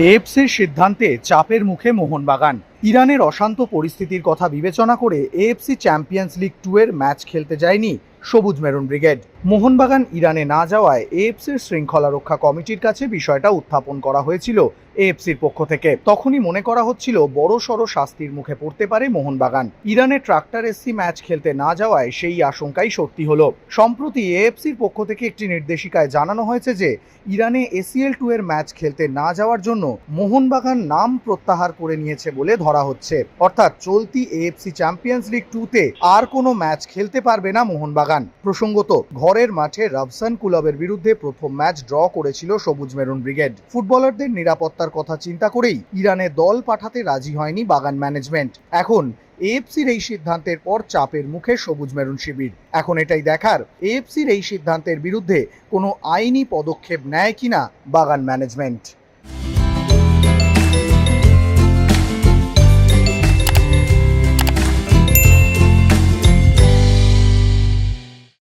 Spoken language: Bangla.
এএফসির সিদ্ধান্তে চাপের মুখে মোহনবাগান। ইরানের অশান্ত পরিস্থিতির কথা বিবেচনা করে এএফসি চ্যাম্পিয়ন্স লিগ টু এর ম্যাচ খেলতে যায়নি সবুজ মেরুন ব্রিগেড। মোহনবাগান, ইরানে না যাওয়ায় এএফসির শৃঙ্খলা রক্ষা কমিটির কাছে বিষয়টা উত্থাপন করা হয়েছিল এএফসির পক্ষ থেকে। তখনই মনে করা হচ্ছিল বড় সড় শাস্তির মুখে পড়তে পারে মোহনবাগান। ইরানে ট্রাক্টর এসসি ম্যাচ খেলতে না যাওয়ায় সেই আশঙ্কাই সত্যি হলো। সম্প্রতি এএফসির পক্ষ থেকে একটি নির্দেশিকায় জানানো হয়েছে যে, ইরানে এসিএল টু এর ম্যাচ খেলতে না যাওয়ার জন্য মোহনবাগান নাম প্রত্যাহার করে নিয়েছে বলে ধরা হচ্ছে। অর্থাৎ চলতি এএফসি চ্যাম্পিয়ন্স লিগ টুতে আর কোনো ম্যাচ খেলতে পারবে না মোহনবাগান। প্রসঙ্গত, ঘরের মাঠে রাবসান কুলবের বিরুদ্ধে প্রথম ম্যাচ ড্র করেছিল সবুজ মেরুন ব্রিগেড। ফুটবলারদের নিরাপত্তার কথা চিন্তা করেই ইরানে দল পাঠাতে রাজি হয়নি বাগান ম্যানেজমেন্ট। এখন, এএফসির এই সিদ্ধান্তের পর চাপের মুখে সবুজ মেরুন শিবির। এখন এটাই দেখার, এএফসির এই সিদ্ধান্তের বিরুদ্ধে কোনো আইনি পদক্ষেপ নেয় কিনা বাগান ম্যানেজমেন্ট।